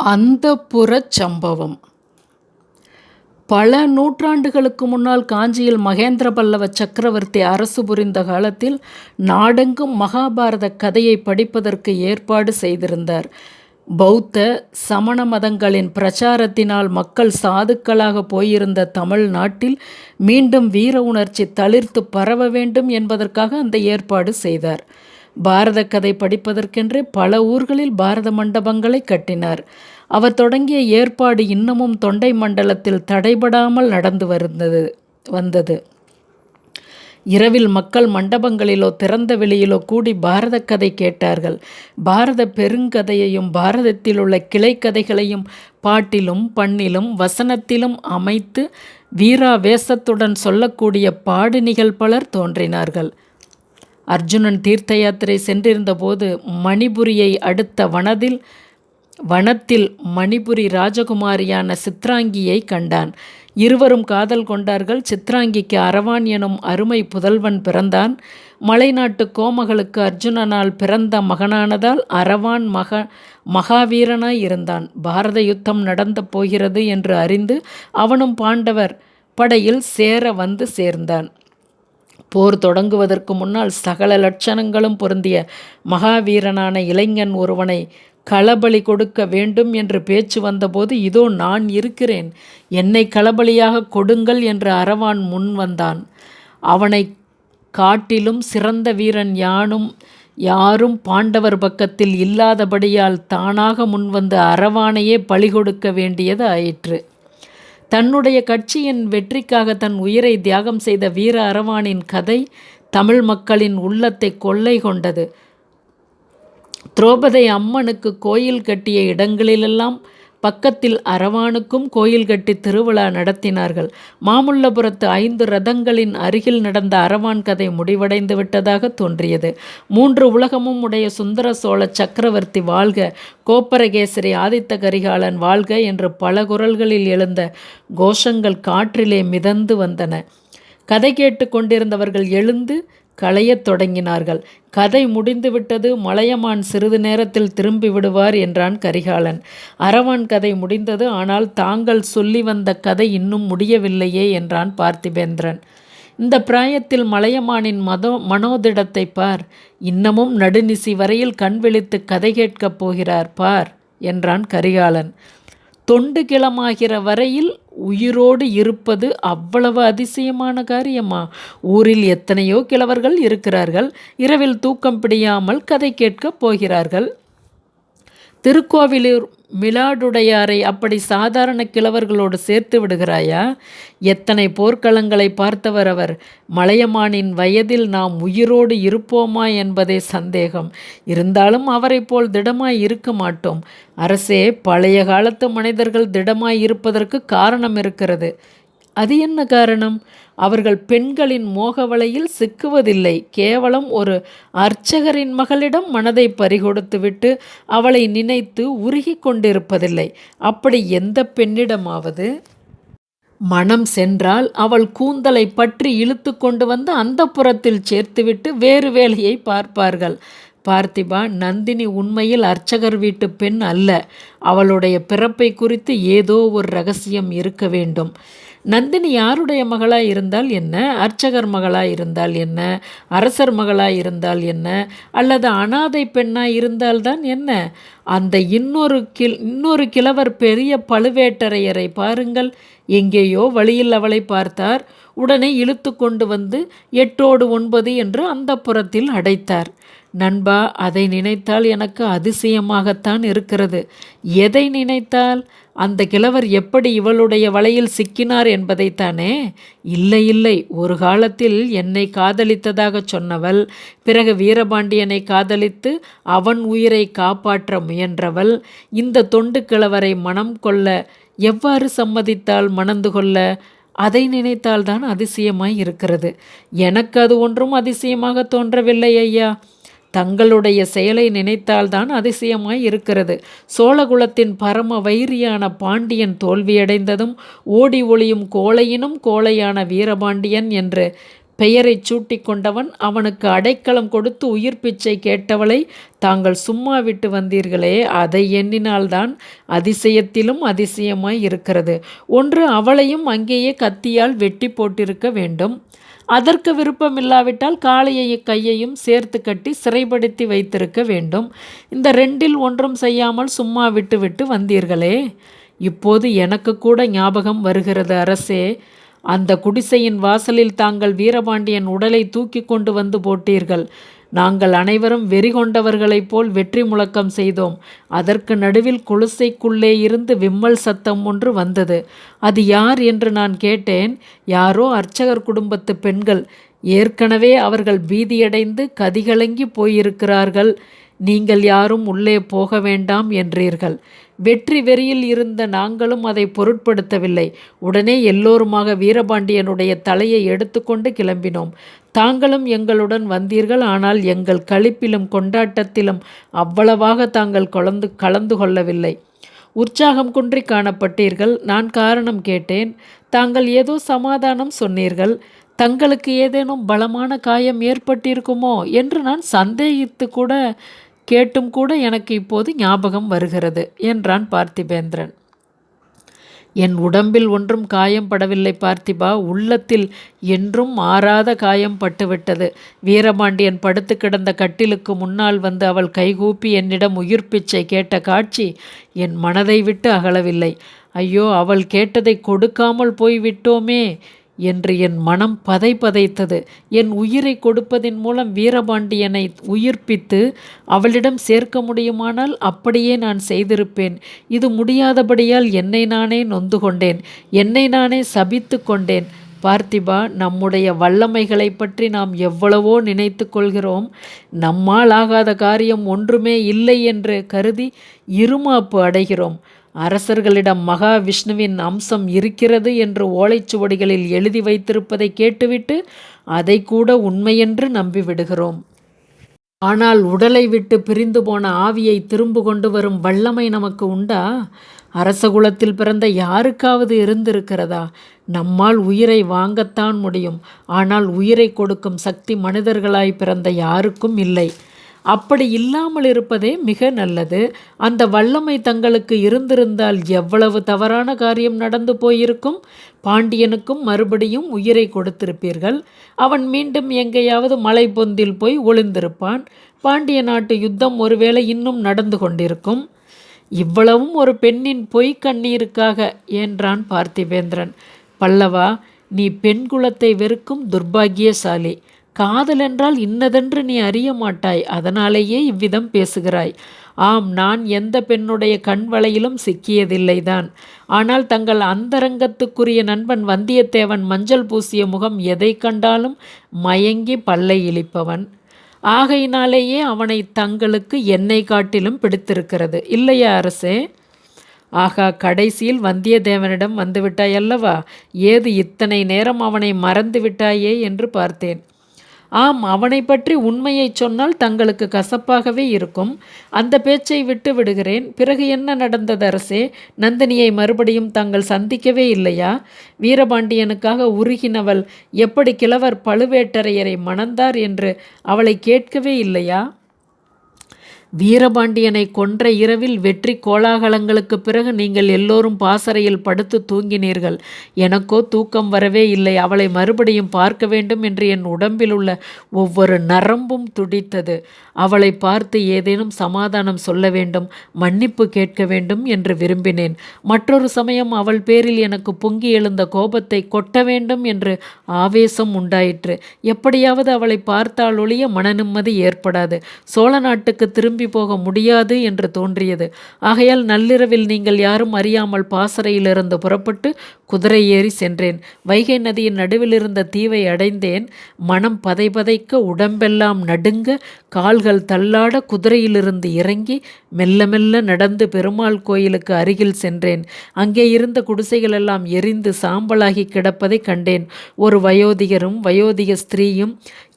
அந்தப்புரச் சம்பவம் பல நூற்றாண்டுகளுக்கு முன்னால் காஞ்சியில் மகேந்திர பல்லவ சக்கரவர்த்தி அரசு புரிந்த காலத்தில் நாடெங்கும் மகாபாரத கதையை படிப்பதற்கு ஏற்பாடு செய்திருந்தார். பௌத்த, சமண மதங்களின் பிரச்சாரத்தினால் மக்கள் சாதுக்களாக போயிருந்த தமிழ் நாட்டில் மீண்டும் வீர உணர்ச்சி தளிர்த்து பரவ வேண்டும் என்பதற்காக அந்த ஏற்பாடு செய்தார். பாரத கதை படிப்பதற்கென்றே பல ஊர்களில் பாரத மண்டபங்களை கட்டினார். அவர் தொடங்கிய ஏற்பாடு இன்னமும் தொண்டை மண்டலத்தில் தடைபடாமல் நடந்து வருந்தது வந்தது. இரவில் மக்கள் மண்டபங்களிலோ திறந்த வெளியிலோ கூடி பாரத கதை கேட்டார்கள். பாரத பெருங்கதையையும் பாரதத்தில் உள்ள கிளைக்கதைகளையும் பாட்டிலும் பண்ணிலும் வசனத்திலும் அமைத்து வீராவேசத்துடன் சொல்லக்கூடிய பாடினிகள் பலர் தோன்றினார்கள். அர்ஜுனன் தீர்த்த யாத்திரை சென்றிருந்தபோது மணிபுரியை அடுத்த வனத்தில் வனத்தில் மணிபுரி ராஜகுமாரியான சித்ராங்கியை கண்டான். இருவரும் காதல் கொண்டார்கள். சித்ராங்கிக்கு அரவான் எனும் அருமை புதல்வன் பிறந்தான். மலைநாட்டு கோமகளுக்கு அர்ஜுனனால் பிறந்த மகனானதால் அரவான் மக மகாவீரனாய் இருந்தான். பாரத யுத்தம் நடந்த போகிறது என்று அறிந்து அவனும் பாண்டவர் படையில் சேர வந்து சேர்ந்தான். போர் தொடங்குவதற்கு முன்னால் சகல லட்சணங்களும் பொருந்திய மகாவீரனான இளைஞன் ஒருவனை களபலி கொடுக்க வேண்டும் என்று பேச்சு வந்தபோது இதோ நான் இருக்கிறேன் என்னை களபலியாகக் கொடுங்கள் என்று அரவான் முன் வந்தான். அவனை காட்டிலும் சிறந்த வீரன் யானும் யாரும் பாண்டவர் பக்கத்தில் இல்லாதபடியால் தானாக முன்வந்து அரவானையே பழி கொடுக்க வேண்டியது ஆயிற்று. தன்னுடைய கட்சியின் வெற்றிக்காக தன் உயிரை தியாகம் செய்த வீர அரவானின் கதை தமிழ் மக்களின் உள்ளத்தை கொள்ளை கொண்டது. திரௌபதி அம்மனுக்கு கோயில் கட்டிய இடங்களிலெல்லாம் பக்கத்தில் அரவானுக்கும் கோயில் கட்டி திருவிழா நடத்தினார்கள். மாமல்லபுரத்து ஐந்து ரதங்களின் அருகில் நடந்த அரவான் கதை முடிவடைந்து விட்டதாக தோன்றியது. மூன்று உலகமும் உடைய சுந்தர சோழ சக்கரவர்த்தி வாழ்க கோப்பரகேசரி ஆதித்த கரிகாலன் வாழ்க என்று பல குரல்களில் எழுந்த கோஷங்கள் காற்றிலே மிதந்து வந்தன. கதை கேட்டு கொண்டிருந்தவர்கள் எழுந்து களையத் தொடங்கினார்கள். கதை முடிந்துவிட்டது மலையமான் சிறிது நேரத்தில் திரும்பி விடுவார் என்றான் கரிகாலன். அரவான் கதை முடிந்தது. ஆனால் தாங்கள் சொல்லி வந்த கதை இன்னும் முடியவில்லையே என்றான் பார்த்திபேந்திரன். இந்த பிராயத்தில் மலையமானின் மதோ மனோதிடத்தைப் பார். இன்னமும் நடுநிசி வரையில் கண் விழித்துக் கதை கேட்கப் போகிறார் பார் என்றான் கரிகாலன். தொண்டு கிளமாகிற வரையில் உயிரோடு இருப்பது அவ்வளவு அதிசயமான காரியமா? ஊரில் எத்தனையோ கிழவர்கள் இருக்கிறார்கள். இரவில் தூக்கம் பிடியாமல் கதை கேட்கப் போகிறார்கள். திருக்கோவிலூர் மிலாடுடையாரை அப்படி சாதாரண கிழவர்களோடு சேர்த்து விடுகிறாயா? எத்தனை போர்க்களங்களைப் பார்த்தவர் அவர். மலையமானின் வயதில் நாம் உயிரோடு இருப்போமா என்பதே சந்தேகம். இருந்தாலும் அவரைப் போல் திடமாய் இருக்க மாட்டோம். அரசே பழைய காலத்து மனிதர்கள் திடமாய் இருப்பதற்கு காரணம் இருக்கிறது. அது என்ன காரணம்? அவர்கள் பெண்களின் மோகவலையில் சிக்குவதில்லை. கேவலம் ஒரு அர்ச்சகரின் மகளிடம் மனதை பறிகொடுத்துவிட்டு அவளை நினைத்து உருகி கொண்டிருப்பதில்லை. அப்படி எந்த பெண்ணிடமாவது மனம் சென்றால் அவள் கூந்தலை பற்றி இழுத்து கொண்டு வந்து அந்தப்புரத்தில் சேர்த்துவிட்டு வேறு வேலையை பார்ப்பார்கள். பார்த்திபா நந்தினி உண்மையில் அர்ச்சகர் வீட்டுப் பெண் அல்ல. அவளுடைய பிறப்பை குறித்து ஏதோ ஒரு ரகசியம் இருக்க வேண்டும். நந்தினி யாருடைய மகளாக இருந்தால் என்ன? அர்ச்சகர் மகளாக இருந்தால் என்ன? அரசர் மகளாக இருந்தால் என்ன? அல்லது அனாதை பெண்ணாக இருந்தால்தான் என்ன? அந்த இன்னொரு கில் இன்னொரு கிழவர் பெரிய பழுவேட்டரையரை பாருங்கள். எங்கேயோ வழியில் அவளை பார்த்தார். உடனே இழுத்து கொண்டு வந்து எட்டோடு ஒன்பது என்று அந்தப்புரத்தில் அடைத்தார். நண்பா அதை நினைத்தால் எனக்கு அதிசயமாகத்தான் இருக்கிறது. எதை நினைத்தால்? அந்த கிழவர் எப்படி இவளுடைய வலையில் சிக்கினார் என்பதைத்தானே? இல்லை இல்லை ஒரு காலத்தில் என்னை காதலித்ததாகச் சொன்னவள் பிறகு வீரபாண்டியனை காதலித்து அவன் உயிரை காப்பாற்ற முயன்றவள் இந்த தொண்டுக் கிழவரை மணம் கொள்ள எவ்வாறு சம்மதித்தால் மணந்து கொள்ள? அதை நினைத்தால்தான் அதிசயமாய் இருக்கிறது. எனக்கு அது ஒன்றும் அதிசயமாக தோன்றவில்லை ஐயா. தங்களுடைய செயலை நினைத்தால்தான் அதிசயமாய் இருக்கிறது. சோழகுலத்தின் பரம வைரியான பாண்டியன் தோல்வியடைந்ததும் ஓடி ஒளியும் கோழையினும் கோழையான வீரபாண்டியன் என்று பெயரைச் சூட்டிக் கொண்டவன் அவனுக்கு அடைக்கலம் கொடுத்து உயிர் பிச்சை கேட்டவளை தாங்கள் சும்மா விட்டு வந்தீர்களே அதை எண்ணினால்தான் அதிசயத்திலும் அதிசயமாய் இருக்கிறது ஒன்று அவளையும் அங்கேயே கத்தியால் வெட்டி போட்டிருக்க வேண்டும் அதற்கு விருப்பமில்லாவிட்டால் காளையை கையையும் சேர்த்து கட்டி சிறைப்படுத்தி வைத்திருக்க வேண்டும். இந்த ரெண்டில் ஒன்றும் செய்யாமல் சும்மா விட்டுவிட்டு வந்தீர்களே. இப்போது எனக்கு கூட ஞாபகம் வருகிறது அரசே. அந்த குடிசையின் வாசலில் தாங்கள் வீரபாண்டியன் உடலை தூக்கி கொண்டு வந்து போட்டீர்கள். நாங்கள் அனைவரும் வெறி கொண்டவர்களைப் போல் வெற்றி முழக்கம் செய்தோம். அதற்கு நடுவில் குடிசைக்குள்ளே இருந்து விம்மல் சத்தம் ஒன்று வந்தது. அது யார் என்று நான் கேட்டேன். யாரோ அர்ச்சகர் குடும்பத்து பெண்கள். ஏற்கனவே அவர்கள் பீதியடைந்து கதிகலங்கி போயிருக்கிறார்கள். நீங்கள் யாரும் உள்ளே போக வேண்டாம் என்றீர்கள். வெற்றி வெறியில் இருந்த நாங்களும் அதை பொருட்படுத்தவில்லை. உடனே எல்லோருமாக வீரபாண்டியனுடைய தலையை எடுத்துக்கொண்டு கிளம்பினோம். தாங்களும் எங்களுடன் வந்தீர்கள். ஆனால் எங்கள் களிப்பிலும் கொண்டாட்டத்திலும் அவ்வளவாக தாங்கள் கலந்து கலந்து கொள்ளவில்லை. உற்சாகம் குன்றி காணப்பட்டீர்கள். நான் காரணம் கேட்டேன். தாங்கள் ஏதோ சமாதானம் சொன்னீர்கள். தங்களுக்கு ஏதேனும் பலமான காயம் ஏற்பட்டிருக்குமோ என்று நான் சந்தேகித்து கூட கேட்டும் கூட எனக்கு இப்போது ஞாபகம் வருகிறது என்றான் பார்த்திபேந்திரன். என் உடம்பில் ஒன்றும் காயம் படவில்லை பார்த்திபா உள்ளத்தில் என்றும் மாறாத காயம் பட்டுவிட்டது. வீரபாண்டியன் படுத்து கிடந்த கட்டிலுக்கு முன்னால் வந்து அவள் கைகூப்பி என்னிடம் உயிர் பிச்சை கேட்ட காட்சி என் மனதை விட்டு அகலவில்லை. ஐயோ அவள் கேட்டதை கொடுக்காமல் போய் விட்டோமே என்று என் மனம் பதை பதைத்தது. என் உயிரை கொடுப்பதின் மூலம் வீரபாண்டியனை உயிர்ப்பித்து அவளிடம் சேர்க்க முடியுமானால் அப்படியே நான் செய்திருப்பேன். இது முடியாதபடியால் என்னை நானே நொந்து கொண்டேன் என்னை நானே சபித்து கொண்டேன். பார்த்திபா நம்முடைய வல்லமைகளை பற்றி நாம் எவ்வளவோ நினைத்து கொள்கிறோம். நம்மால் ஆகாத காரியம் ஒன்றுமே இல்லை என்று கருதி இருமாப்பு அடைகிறோம். அரசர்களிடம் மகாவிஷ்ணுவின் அம்சம் இருக்கிறது என்று ஓலைச்சுவடிகளில் எழுதி வைத்திருப்பதை கேட்டுவிட்டு அதை கூட உண்மையென்று நம்பிவிடுகிறோம். ஆனால் உடலை விட்டு பிரிந்து போன ஆவியை திரும்ப கொண்டு வரும் வல்லமை நமக்கு உண்டா? அரசகுலத்தில் பிறந்த யாருக்காவது இருந்திருக்கிறதா? நம்மால் உயிரை வாங்கத்தான் முடியும். ஆனால் உயிரை கொடுக்கும் சக்தி மனிதர்களாய் பிறந்த யாருக்கும் இல்லை. அப்படி இல்லாமல் இருப்பதே மிக நல்லது. அந்த வல்லமை தங்களுக்கு இருந்திருந்தால் எவ்வளவு தவறான காரியம் நடந்து போயிருக்கும்? பாண்டியனுக்கும் மறுபடியும் உயிரை கொடுத்திருப்பீர்கள். அவன் மீண்டும் எங்கேயாவது மலை பொந்தில் போய் ஒளிந்திருப்பான். பாண்டிய நாட்டு யுத்தம் ஒருவேளை இன்னும் நடந்து கொண்டிருக்கும். இவ்வளவும் ஒரு பெண்ணின் பொய் கண்ணீருக்காக என்றான் பார்த்திபேந்திரன் பல்லவா நீ பெண் குலத்தை வெறுக்கும் துர்பாகியசாலி. காதல் என்றால் இன்னதென்று நீ அறிய மாட்டாய் அதனாலேயே இவ்விதம் பேசுகிறாய். ஆம் நான் எந்த பெண்ணுடைய கண் வலையிலும் சிக்கியதில்லைதான். ஆனால் தங்கள் அந்தரங்கத்துக்குரிய நண்பன் வந்தியத்தேவன் மஞ்சள் பூசிய முகம் எதை கண்டாலும் மயங்கி பல்லை இழிப்பவன். ஆகையினாலேயே அவனை தங்களுக்கு என்னை காட்டிலும் பிடித்திருக்கிறது. இல்லையா அரசே? ஆகா கடைசியில் வந்தியத்தேவனிடம் வந்துவிட்டாயல்லவா ஏது இத்தனை நேரம் அவனை மறந்து விட்டாயே என்று பார்த்தேன். ஆம் அவனை பற்றி உண்மையை சொன்னால் தங்களுக்கு கசப்பாகவே இருக்கும். அந்த பேச்சை விட்டு விடுகிறேன். பிறகு என்ன நடந்தது அரசே? நந்தினியை மறுபடியும் தாங்கள் சந்திக்கவே இல்லையா? வீரபாண்டியனுக்காக உருகினவள் எப்படி கிழவர் பழுவேட்டரையரை மணந்தார் என்று அவளை கேட்கவே இல்லையா? வீரபாண்டியனை கொன்ற இரவில் வெற்றி கோலாகலங்களுக்கு பிறகு நீங்கள் எல்லோரும் பாசறையில் படுத்து தூங்கினீர்கள். எனக்கோ தூக்கம் வரவே இல்லை. அவளை மறுபடியும் பார்க்க வேண்டும் என்று என் உடம்பில் உள்ள ஒவ்வொரு நரம்பும் துடித்தது. அவளை பார்த்து ஏதேனும் சமாதானம் சொல்ல வேண்டும் மன்னிப்பு கேட்க வேண்டும் என்று விரும்பினேன். மற்றொரு சமயம் அவள் பேரில் எனக்கு பொங்கி எழுந்த கோபத்தை கொட்ட வேண்டும் என்று ஆவேசம் உண்டாயிற்று. எப்படியாவது அவளை பார்த்தால் ஒழிய மன நிம்மதி ஏற்படாது. சோழ நாட்டுக்கு திரும்பி திரும்பி போக முடியாது என்று தோன்றியது. ஆகையால் நள்ளிரவில் நீங்கள் யாரும் அறியாமல் பாசறையிலிருந்து புறப்பட்டு குதிரை ஏறி சென்றேன். வைகை நதியின் நடுவில் இருந்த தீவை அடைந்தேன். மனம் பதைபதைக்க உடம்பெல்லாம் நடுங்க கால்கள் தள்ளாட குதிரையிலிருந்து இறங்கி மெல்ல மெல்ல நடந்து பெருமாள் கோயிலுக்கு அருகில் சென்றேன். அங்கே இருந்த குடிசைகள் எல்லாம் எரிந்து சாம்பலாகி கிடப்பதை கண்டேன். ஒரு வயோதிகரும் வயோதிக ஸ்திரீயும்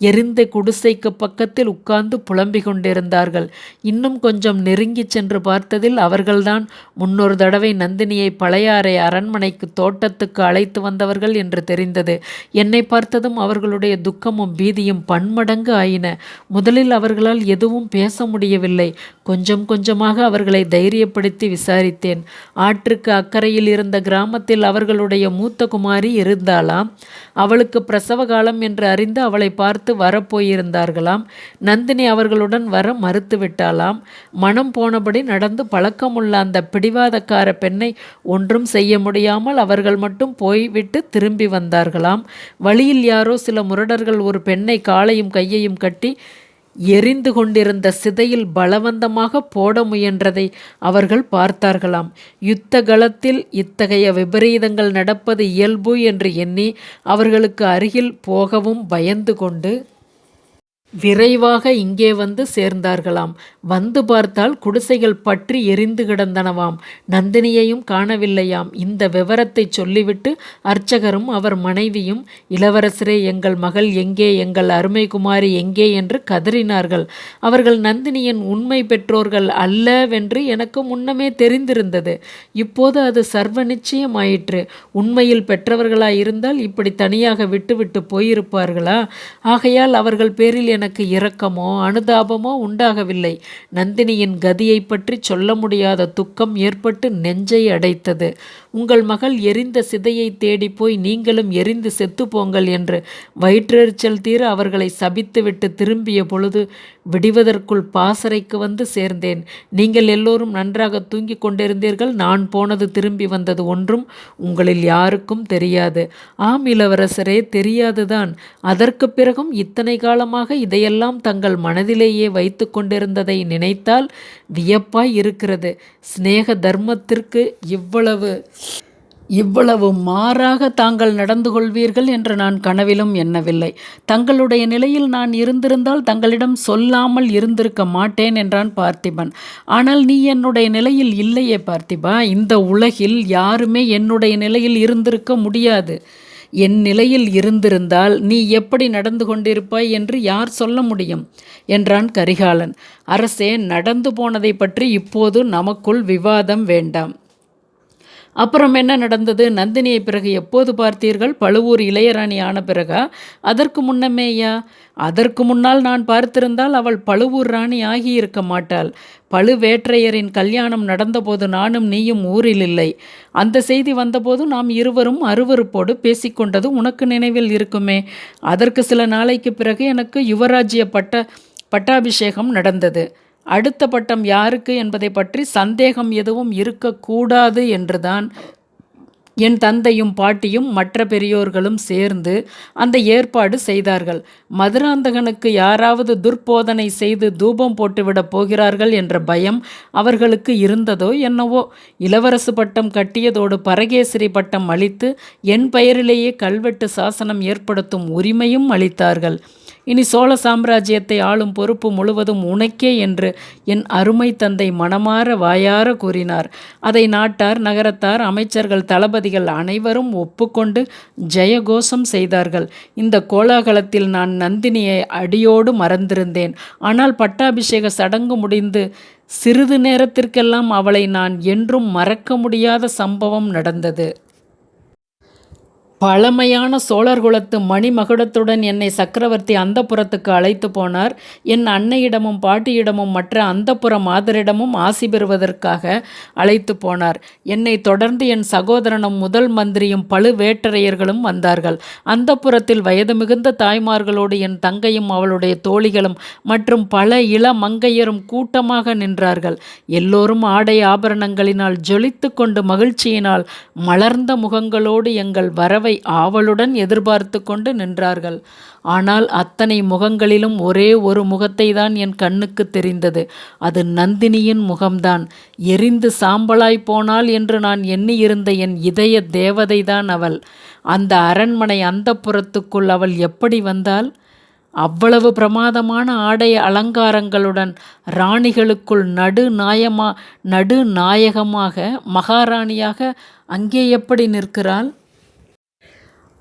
எரிந்த குடிசைக்கு பக்கத்தில் உட்கார்ந்து புலம்பிக் கொண்டிருந்தார்கள். இன்னும் கொஞ்சம் நெருங்கிச் சென்று பார்த்ததில் அவர்கள்தான் முன்னொரு தடவை நந்தினியை பழையாறை அரண்மனைக்கு தோட்டத்துக்கு அழைத்து வந்தவர்கள் என்று தெரிந்தது. என்னை பார்த்ததும் அவர்களுடைய துக்கமும் பீதியும் பன்மடங்கு ஆயின. முதலில் அவர்களால் எதுவும் பேச முடியவில்லை. கொஞ்சம் கொஞ்சமாக அவர்களை தைரியப்படுத்தி விசாரித்தேன். ஆற்றுக்கு அக்கறையில் இருந்த கிராமத்தில் அவர்களுடைய மூத்த குமாரி இருந்தாளாம். அவளுக்கு பிரசவ காலம் என்று அறிந்து அவளை பார்த்து வரப்போயிருந்தார்களாம். நந்தினி அவர்களுடன் வர விட்டாலாம் மனம் போனபடி நடந்து பழக்கமுள்ள அந்த பிடிவாதக்கார பெண்ணை ஒன்றும் செய்ய முடியாமல் அவர்கள் மட்டும் போய்விட்டு திரும்பி வந்தார்களாம். வழியில் யாரோ சில முரடர்கள் ஒரு பெண்ணை காலையும் கையையும் கட்டி எரிந்து கொண்டிருந்த சிதையில் பலவந்தமாக போட முயன்றதை அவர்கள் பார்த்தார்களாம். யுத்த களத்தில் இத்தகைய விபரீதங்கள் நடப்பது இயல்பு என்று எண்ணி அவர்களுக்கு அருகில் போகவும் பயந்து கொண்டு விரைவாக இங்கே வந்து சேர்ந்தார்களாம். வந்து பார்த்தால் குடிசைகள் பற்றி எரிந்து கிடந்தனவாம். நந்தினியையும் காணவில்லையாம். இந்த விவரத்தை சொல்லிவிட்டு அர்ச்சகரும் அவர் மனைவியும் இளவரசரே எங்கள் மகள் எங்கே எங்கள் அருமை குமாரி எங்கே என்று கதறினார்கள். அவர்கள் நந்தினியின் உண்மை பெற்றோர்கள் அல்லவென்று எனக்கு முன்னமே தெரிந்திருந்தது. இப்போது அது சர்வ நிச்சயமாயிற்று. உண்மையில் பெற்றவர்களாயிருந்தால் இப்படி தனியாக விட்டுவிட்டு போயிருப்பார்களா? ஆகையால் அவர்கள் பேரில் எனக்கு இரக்கமோ அனுதாபமோ உண்டாகவில்லை. நந்தினியின் கதியை பற்றி சொல்ல முடியாத துக்கம் ஏற்பட்டு நெஞ்சை அடைத்தது. உங்கள் மகள் எரிந்த சிதையை தேடி போய் நீங்களும் எரிந்து செத்து போங்கள் என்று வயிற்றெரிச்சல் தீர அவர்களை சபித்துவிட்டு திரும்பிய பொழுது விடிவதற்குள் பாசறைக்கு வந்து சேர்ந்தேன். நீங்கள் எல்லோரும் நன்றாக தூங்கிக் கொண்டிருந்தீர்கள். நான் போனது திரும்பி வந்தது ஒன்றும் உங்களில் யாருக்கும் தெரியாது. ஆம் இளவரசரே தெரியாதுதான். அதற்கு பிறகும் இத்தனை காலமாக இதையெல்லாம் தங்கள் மனதிலேயே வைத்து கொண்டிருந்ததை நினைத்தால் வியப்பாய் இருக்கிறது. சிநேக தர்மத்திற்கு இவ்வளவு இவ்வளவு மாறாக தாங்கள் நடந்து கொள்வீர்கள் என்று நான் கனவிலும் எண்ணவில்லை. தங்களுடைய நிலையில் நான் இருந்திருந்தால் தங்களிடம் சொல்லாமல் இருந்திருக்க மாட்டேன் என்றான் பார்த்திபன். ஆனால் நீ என்னுடைய நிலையில் இல்லையே பார்த்திபா. இந்த உலகில் யாருமே என்னுடைய நிலையில் இருந்திருக்க முடியாது. என் நிலையில் இருந்திருந்தால் நீ எப்படி நடந்து கொண்டிருப்பாய் என்று யார் சொல்ல முடியும்? என்றான் கரிகாலன். அரசே நடந்து போனதை பற்றி இப்போது நமக்குள் விவாதம் வேண்டாம். அப்புறம் என்ன நடந்தது? நந்தினியை பிறகு எப்போது பார்த்தீர்கள்? பழுவூர் இளையராணி ஆன பிறகா? அதற்கு முன்னமேயா? அதற்கு முன்னால் நான் பார்த்திருந்தால் அவள் பழுவூர் ராணி ஆகியிருக்க மாட்டாள். பழுவேற்றையரின் கல்யாணம் நடந்தபோது நானும் நீயும் ஊரில் இல்லை. அந்த செய்தி வந்தபோது நாம் இருவரும் அருவறுப்போடு பேசிக்கொண்டது உனக்கு நினைவில் இருக்குமே? அதற்கு சில நாளைக்கு பிறகு எனக்கு யுவராஜ்ய பட்ட பட்டாபிஷேகம் நடந்தது. அடுத்த பட்டம் யாருக்கு என்பதை பற்றி சந்தேகம் எதுவும் இருக்கக்கூடாது என்றுதான் என் தந்தையும் பாட்டியும் மற்ற பெரியோர்களும் சேர்ந்து அந்த ஏற்பாடு செய்தார்கள். மதுராந்தகனுக்கு யாராவது துர்போதனை செய்து தூபம் போட்டுவிடப் போகிறார்கள் என்ற பயம் அவர்களுக்கு இருந்ததோ என்னவோ. இளவரசு பட்டம் கட்டியதோடு பரகேசரி பட்டம் அளித்து என் பெயரிலேயே கல்வெட்டு சாசனம் ஏற்படுத்தும் உரிமையும் அளித்தார்கள். இனி சோழ சாம்ராஜ்யத்தை ஆளும் பொறுப்பு முழுவதும் உனக்கே என்று என் அருமை தந்தை மனமாற வாயார கூறினார். அதை நாட்டார் நகரத்தார் அமைச்சர்கள் தளபதிகள் அனைவரும் ஒப்புக்கொண்டு ஜெயகோஷம் செய்தார்கள். இந்த கோலாகலத்தில் நான் நந்தினியை அடியோடு மறந்திருந்தேன். ஆனால் பட்டாபிஷேக சடங்கு முடிந்து சிறிது நேரத்திற்கெல்லாம் அவளை நான் என்றும் மறக்க முடியாத சம்பவம் நடந்தது. பழமையான சோழர் குலத்து மணிமகுடத்துடன் என்னை சக்கரவர்த்தி அந்தப்புறத்துக்கு அழைத்து போனார். என் அன்னையிடமும் பாட்டியிடமும் மற்ற அந்தப்புற மாதரிடமும் ஆசி பெறுவதற்காக அழைத்து போனார். என்னை தொடர்ந்து என் சகோதரனும் முதல் மந்திரியும் பழுவேட்டரையர்களும் வந்தார்கள். அந்தப்புறத்தில் வயது மிகுந்த தாய்மார்களோடு என் தங்கையும் அவளுடைய தோழிகளும் மற்றும் பல இள மங்கையரும் கூட்டமாக நின்றார்கள். எல்லோரும் ஆடை ஆபரணங்களினால் ஜொலித்து கொண்டு மகிழ்ச்சியினால் மலர்ந்த முகங்களோடு எங்கள் வரவை உணவை ஆவலுடன் எதிர்பார்த்து கொண்டு நின்றார்கள். ஆனால் அத்தனை முகங்களிலும் ஒரே ஒரு முகத்தை தான் என் கண்ணுக்கு தெரிந்தது. அது நந்தினியின் முகம்தான். எரிந்து சாம்பலாய் போனாள் என்று நான் எண்ணியிருந்த என் இதய தேவதைதான் அவள். அந்த அரண்மனை அந்த புறத்துக்குள் அவள் எப்படி வந்தாள்? அவ்வளவு பிரமாதமான ஆடை அலங்காரங்களுடன் ராணிகளுக்குள் நடு நாயமா நடு நாயகமாக மகாராணியாக அங்கே எப்படி நிற்கிறாள்?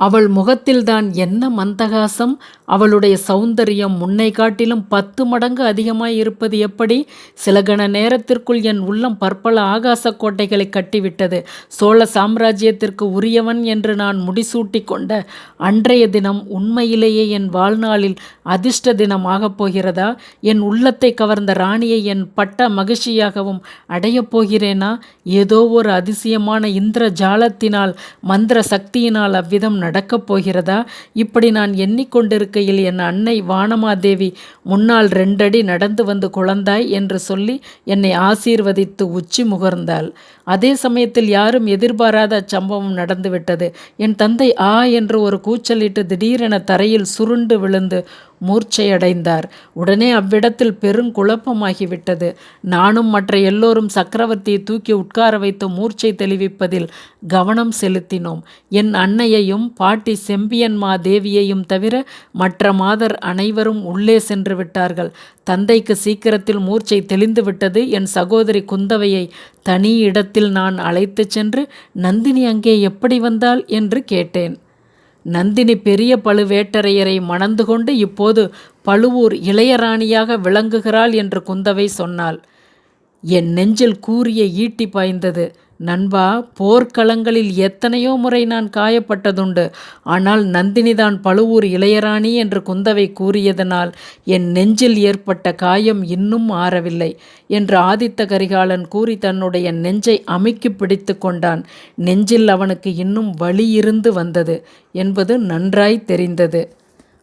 அவள் முகத்தில்தான் என்ன மந்தகாசம்? அவளுடைய சௌந்தரியம் முன்னை காட்டிலும் பத்து மடங்கு அதிகமாய் இருப்பது எப்படி? சில கண நேரத்திற்குள் என் உள்ளம் பற்பல ஆகாச கோட்டைகளை கட்டிவிட்டது. சோழ சாம்ராஜ்யத்திற்கு உரியவன் என்று நான் முடிசூட்டி கொண்ட அன்றைய தினம் உண்மையிலேயே என் வாழ்நாளில் அதிர்ஷ்ட தினம் ஆகப் போகிறதா? என் உள்ளத்தை கவர்ந்த ராணியை என் பட்ட மகிழ்ச்சியாகவும் அடையப் போகிறேனா? ஏதோ ஒரு அதிசயமான இந்திர ஜாலத்தினால் மந்திர சக்தியினால் அவ்விதம் நடக்கப் போகிறதா? இப்படி நான் எண்ணிக்கொண்டிருக்கையில் என் அன்னை வானமாதேவி முன்னால் ரெண்டடி நடந்து வந்து குழந்தாய் என்று சொல்லி என்னை ஆசீர்வதித்து உச்சி முகர்ந்தாள். அதே சமயத்தில் யாரும் எதிர்பாராத அச்சம்பவம் நடந்துவிட்டது. என் தந்தை ஆ என்று ஒரு கூச்சலிட்டு திடீரென தரையில் சுருண்டு விழுந்து மூர்ச்சையடைந்தார். உடனே அவ்விடத்தில் பெருங்குழப்பமாகிவிட்டது நானும் மற்ற எல்லோரும் சக்கரவர்த்தியை தூக்கி உட்கார வைத்து மூர்ச்சை தெளிவிப்பதில் கவனம் செலுத்தினோம். என் அன்னையையும் பாட்டி செம்பியன்மா தேவியையும் தவிர மற்ற மாதர் அனைவரும் உள்ளே சென்று விட்டார்கள். தந்தைக்கு சீக்கிரத்தில் மூர்ச்சை தெளிந்துவிட்டது என் சகோதரி குந்தவையை தனி இடத்தில் நான் அழைத்துச் சென்று நந்தினி அங்கே எப்படி வந்தாள்? என்று கேட்டேன். நந்தினி பெரிய பழுவேட்டரையரை மணந்து கொண்டு இப்போது பழுவூர் இளையராணியாக விளங்குகிறாள் என்று குந்தவை சொன்னாள். என் நெஞ்சில் கூறிய ஈட்டி பாய்ந்தது. நண்பா போர்க்களங்களில் எத்தனையோ முறை நான் காயப்பட்டதுண்டு. ஆனால் நந்தினிதான் பழுவூர் இளையராணி என்று குந்தவை கூறியதனால் என் நெஞ்சில் ஏற்பட்ட காயம் இன்னும் ஆறவில்லை என்று ஆதித்த கரிகாலன் கூறி தன்னுடைய நெஞ்சை அமுக்கி பிடித்து கொண்டான். நெஞ்சில் அவனுக்கு இன்னும் வலி இருந்து வந்தது என்பது நன்றாய் தெரிந்தது.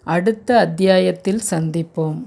அடுத்த அத்தியாயத்தில் சந்திப்போம்.